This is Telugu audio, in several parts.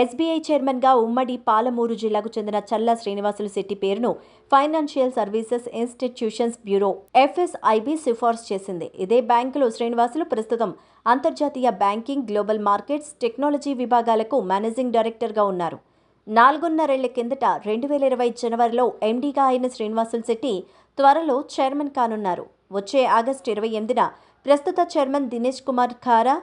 ఎస్బీఐ చైర్మన్గా ఉమ్మడి పాలమూరు జిల్లాకు చెందిన చల్లా శ్రీనివాసులు శెట్టి పేరును financial services institutions bureau FSIB సిఫార్సు చేసింది. ఇదే బ్యాంకులో శ్రీనివాసులు ప్రస్తుతం అంతర్జాతీయ బ్యాంకింగ్ గ్లోబల్ మార్కెట్స్ టెక్నాలజీ విభాగాలకు మేనేజింగ్ డైరెక్టర్గా ఉన్నారు. నాలుగున్నరేళ్ళ కిందట రెండు వేల ఇరవై జనవరిలో ఎండీగా అయిన శ్రీనివాసులు శెట్టి త్వరలో చైర్మన్ కానున్నారు. వచ్చే ఆగస్టు ఇరవై ఎనిమిదిన ప్రస్తుత చైర్మన్ దినేష్ కుమార్ ఖారా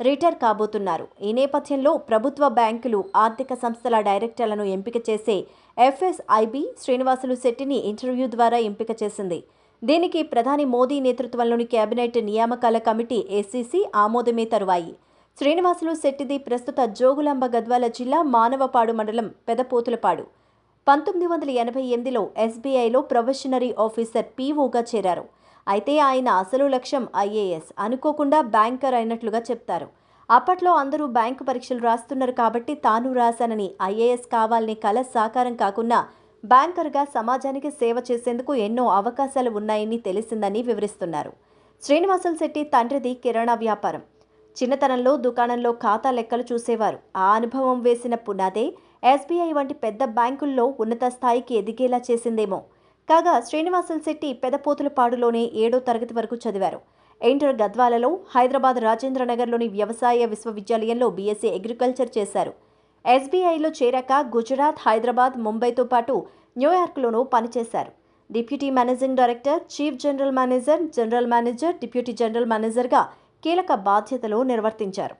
రిటైర్ కాబోతున్నారు. ఈ నేపథ్యంలో ప్రభుత్వ బ్యాంకులు ఆర్థిక సంస్థల డైరెక్టర్లను ఎంపిక చేసే ఎఫ్ఎస్ఐబి శ్రీనివాసులు శెట్టిని ఇంటర్వ్యూ ద్వారా ఎంపిక చేసింది. దీనికి ప్రధాని మోదీ నేతృత్వంలోని కేబినెట్ నియామకాల కమిటీ ఏసీసీ ఆమోదమే తరువాయి. శ్రీనివాసులు శెట్టిది ప్రస్తుత జోగులాంబ గద్వాల జిల్లా మానవపాడు మండలం పెదపోతులపాడు. పంతొమ్మిది వందల ఎనభై ఎనిమిదిలో ఎస్బీఐలో ప్రొఫెషనరీ ఆఫీసర్ పీఓగా చేరారు. అయితే ఆయన అసలు లక్ష్యం ఐఏఎస్ అనుకోకుండా బ్యాంకర్ అయినట్లుగా చెప్తారు. అప్పట్లో అందరూ బ్యాంకు పరీక్షలు రాస్తున్నారు కాబట్టి తాను రాశానని ఐఏఎస్ కావాలనే కల సాకారం కాకుండా బ్యాంకర్గా సమాజానికి సేవ చేసేందుకు ఎన్నో అవకాశాలు ఉన్నాయని తెలిసిందని వివరిస్తున్నారు. శ్రీనివాసులు శెట్టి తండ్రిది కిరాణా వ్యాపారం. చిన్నతనంలో దుకాణంలో ఖాతా లెక్కలు చూసేవారు. ఆ అనుభవం వేసిన పునాదే ఎస్బీఐ వంటి పెద్ద బ్యాంకుల్లో ఉన్నత స్థాయికి ఎదిగేలా చేసిందేమో. కాగా శ్రీనివాసల్ శెట్టి పెదపోతులపాడులోనే ఏడో తరగతి వరకు చదివారు. ఇంటర్ గద్వాలలో హైదరాబాద్ రాజేంద్రనగర్లోని వ్యవసాయ విశ్వవిద్యాలయంలో బీఎస్సీ అగ్రికల్చర్ చేశారు. ఎస్బీఐలో చేరాక గుజరాత్ హైదరాబాద్ ముంబైతో పాటు న్యూయార్క్లోనూ పనిచేశారు. Deputy managing director chief general manager general manager deputy general మేనేజర్గా కీలక బాధ్యతలు నిర్వర్తించారు.